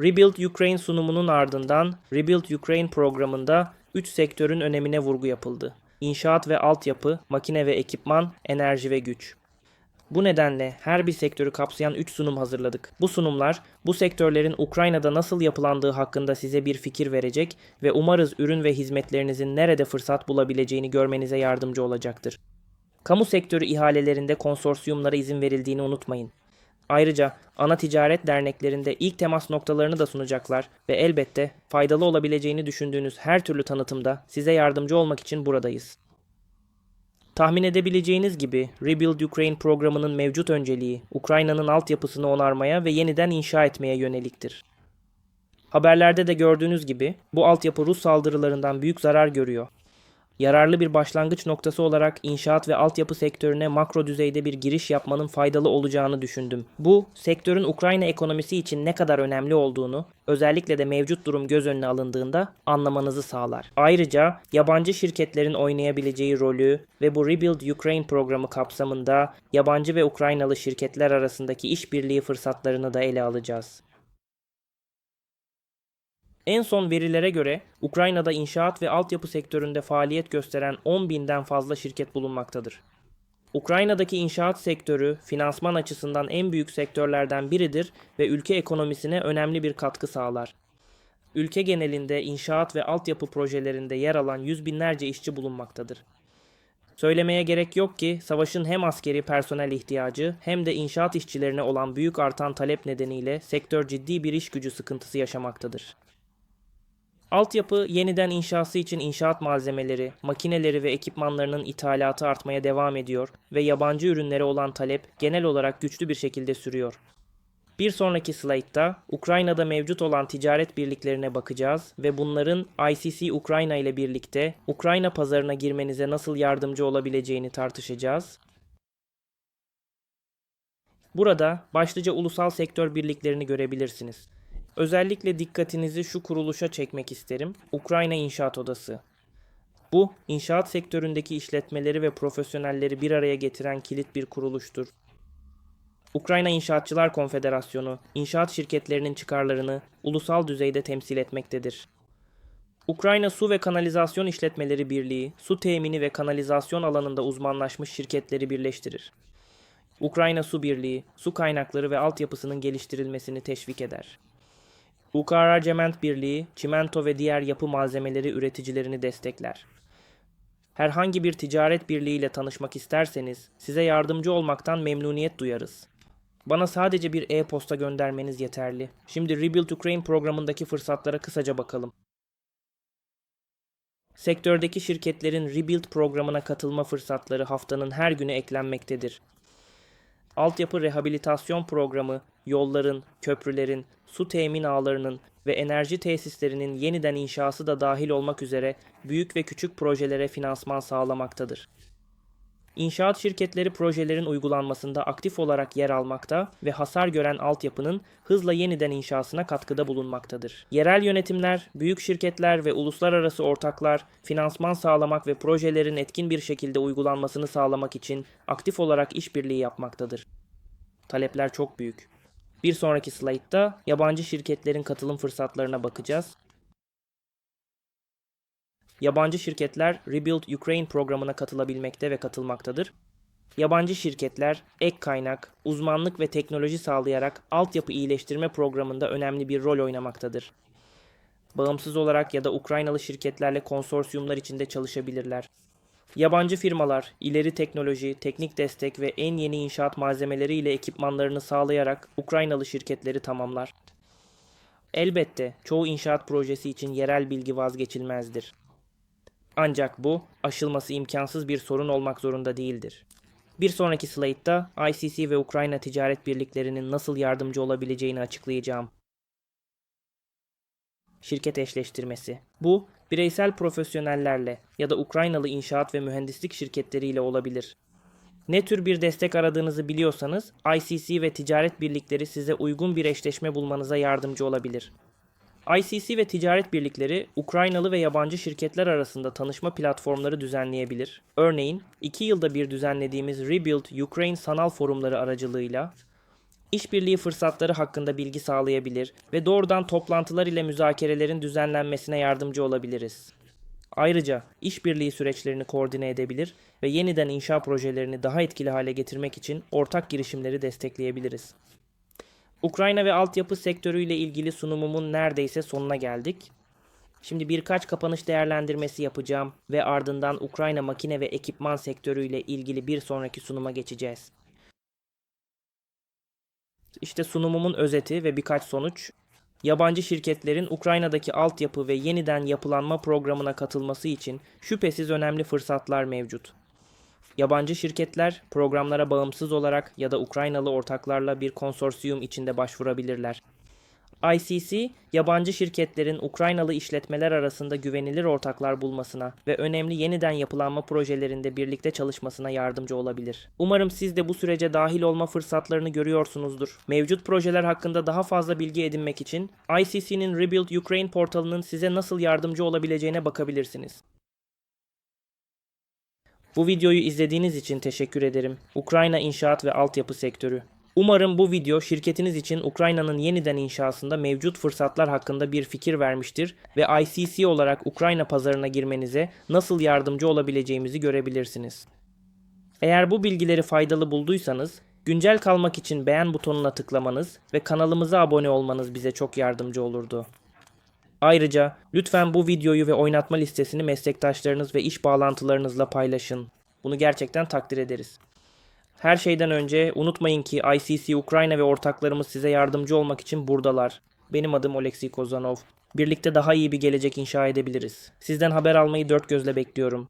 Rebuild Ukraine sunumunun ardından Rebuild Ukraine programında 3 sektörün önemine vurgu yapıldı. İnşaat ve altyapı, makine ve ekipman, enerji ve güç. Bu nedenle her bir sektörü kapsayan 3 sunum hazırladık. Bu sunumlar bu sektörlerin Ukrayna'da nasıl yapılandığı hakkında size bir fikir verecek ve umarız ürün ve hizmetlerinizin nerede fırsat bulabileceğini görmenize yardımcı olacaktır. Kamu sektörü ihalelerinde konsorsiyumlara izin verildiğini unutmayın. Ayrıca ana ticaret derneklerinde ilk temas noktalarını da sunacaklar ve elbette faydalı olabileceğini düşündüğünüz her türlü tanıtımda size yardımcı olmak için buradayız. Tahmin edebileceğiniz gibi Rebuild Ukraine programının mevcut önceliği Ukrayna'nın altyapısını onarmaya ve yeniden inşa etmeye yöneliktir. Haberlerde de gördüğünüz gibi bu altyapı Rus saldırılarından büyük zarar görüyor. Yararlı bir başlangıç noktası olarak inşaat ve altyapı sektörüne makro düzeyde bir giriş yapmanın faydalı olacağını düşündüm. Bu, sektörün Ukrayna ekonomisi için ne kadar önemli olduğunu, özellikle de mevcut durum göz önüne alındığında anlamanızı sağlar. Ayrıca yabancı şirketlerin oynayabileceği rolü ve bu Rebuild Ukraine programı kapsamında yabancı ve Ukraynalı şirketler arasındaki işbirliği fırsatlarını da ele alacağız. En son verilere göre Ukrayna'da inşaat ve altyapı sektöründe faaliyet gösteren 10 binden fazla şirket bulunmaktadır. Ukrayna'daki inşaat sektörü finansman açısından en büyük sektörlerden biridir ve ülke ekonomisine önemli bir katkı sağlar. Ülke genelinde inşaat ve altyapı projelerinde yer alan yüz binlerce işçi bulunmaktadır. Söylemeye gerek yok ki savaşın hem askeri personel ihtiyacı hem de inşaat işçilerine olan büyük artan talep nedeniyle sektör ciddi bir iş gücü sıkıntısı yaşamaktadır. Altyapı yeniden inşası için inşaat malzemeleri, makineleri ve ekipmanlarının ithalatı artmaya devam ediyor ve yabancı ürünlere olan talep genel olarak güçlü bir şekilde sürüyor. Bir sonraki slaytta Ukrayna'da mevcut olan ticaret birliklerine bakacağız ve bunların ICC Ukrayna ile birlikte Ukrayna pazarına girmenize nasıl yardımcı olabileceğini tartışacağız. Burada başlıca ulusal sektör birliklerini görebilirsiniz. Özellikle dikkatinizi şu kuruluşa çekmek isterim. Ukrayna İnşaat Odası. Bu, inşaat sektöründeki işletmeleri ve profesyonelleri bir araya getiren kilit bir kuruluştur. Ukrayna İnşaatçılar Konfederasyonu, inşaat şirketlerinin çıkarlarını ulusal düzeyde temsil etmektedir. Ukrayna Su ve Kanalizasyon İşletmeleri Birliği, su temini ve kanalizasyon alanında uzmanlaşmış şirketleri birleştirir. Ukrayna Su Birliği, su kaynakları ve altyapısının geliştirilmesini teşvik eder. UKR Cement Birliği, çimento ve diğer yapı malzemeleri üreticilerini destekler. Herhangi bir ticaret birliği ile tanışmak isterseniz size yardımcı olmaktan memnuniyet duyarız. Bana sadece bir e-posta göndermeniz yeterli. Şimdi Rebuild Ukraine programındaki fırsatlara kısaca bakalım. Sektördeki şirketlerin Rebuild programına katılma fırsatları haftanın her günü eklenmektedir. Altyapı rehabilitasyon programı, yolların, köprülerin, su temin ağlarının ve enerji tesislerinin yeniden inşası da dahil olmak üzere büyük ve küçük projelere finansman sağlamaktadır. İnşaat şirketleri projelerin uygulanmasında aktif olarak yer almakta ve hasar gören altyapının hızla yeniden inşasına katkıda bulunmaktadır. Yerel yönetimler, büyük şirketler ve uluslararası ortaklar finansman sağlamak ve projelerin etkin bir şekilde uygulanmasını sağlamak için aktif olarak işbirliği yapmaktadır. Talepler çok büyük. Bir sonraki slaytta yabancı şirketlerin katılım fırsatlarına bakacağız. Yabancı şirketler Rebuild Ukraine programına katılabilmekte ve katılmaktadır. Yabancı şirketler ek kaynak, uzmanlık ve teknoloji sağlayarak altyapı iyileştirme programında önemli bir rol oynamaktadır. Bağımsız olarak ya da Ukraynalı şirketlerle konsorsiyumlar içinde çalışabilirler. Yabancı firmalar ileri teknoloji, teknik destek ve en yeni inşaat malzemeleri ile ekipmanlarını sağlayarak Ukraynalı şirketleri tamamlar. Elbette çoğu inşaat projesi için yerel bilgi vazgeçilmezdir. Ancak bu aşılması imkansız bir sorun olmak zorunda değildir. Bir sonraki slaytta ICC ve Ukrayna ticaret birliklerinin nasıl yardımcı olabileceğini açıklayacağım. Şirket eşleştirmesi. Bu, bireysel profesyonellerle ya da Ukraynalı inşaat ve mühendislik şirketleriyle olabilir. Ne tür bir destek aradığınızı biliyorsanız ICC ve ticaret birlikleri size uygun bir eşleşme bulmanıza yardımcı olabilir. ICC ve ticaret birlikleri Ukraynalı ve yabancı şirketler arasında tanışma platformları düzenleyebilir. Örneğin 2 yılda bir düzenlediğimiz Rebuild Ukraine sanal forumları aracılığıyla işbirliği fırsatları hakkında bilgi sağlayabilir ve doğrudan toplantılar ile müzakerelerin düzenlenmesine yardımcı olabiliriz. Ayrıca işbirliği süreçlerini koordine edebilir ve yeniden inşa projelerini daha etkili hale getirmek için ortak girişimleri destekleyebiliriz. Ukrayna ve altyapı sektörüyle ilgili sunumumun neredeyse sonuna geldik. Şimdi birkaç kapanış değerlendirmesi yapacağım ve ardından Ukrayna makine ve ekipman sektörüyle ilgili bir sonraki sunuma geçeceğiz. İşte sunumumun özeti ve birkaç sonuç. Yabancı şirketlerin Ukrayna'daki altyapı ve yeniden yapılanma programına katılması için şüphesiz önemli fırsatlar mevcut. Yabancı şirketler programlara bağımsız olarak ya da Ukraynalı ortaklarla bir konsorsiyum içinde başvurabilirler. ICC, yabancı şirketlerin Ukraynalı işletmeler arasında güvenilir ortaklar bulmasına ve önemli yeniden yapılanma projelerinde birlikte çalışmasına yardımcı olabilir. Umarım siz de bu sürece dahil olma fırsatlarını görüyorsunuzdur. Mevcut projeler hakkında daha fazla bilgi edinmek için ICC'nin Rebuild Ukraine portalının size nasıl yardımcı olabileceğine bakabilirsiniz. Bu videoyu izlediğiniz için teşekkür ederim. Ukrayna İnşaat ve Altyapı Sektörü. Umarım bu video şirketiniz için Ukrayna'nın yeniden inşasında mevcut fırsatlar hakkında bir fikir vermiştir ve ICC olarak Ukrayna pazarına girmenize nasıl yardımcı olabileceğimizi görebilirsiniz. Eğer bu bilgileri faydalı bulduysanız, güncel kalmak için beğen butonuna tıklamanız ve kanalımıza abone olmanız bize çok yardımcı olurdu. Ayrıca lütfen bu videoyu ve oynatma listesini meslektaşlarınız ve iş bağlantılarınızla paylaşın. Bunu gerçekten takdir ederiz. Her şeyden önce unutmayın ki ICC Ukrayna ve ortaklarımız size yardımcı olmak için buradalar. Benim adım Oleksiy Kozanov. Birlikte daha iyi bir gelecek inşa edebiliriz. Sizden haber almayı dört gözle bekliyorum.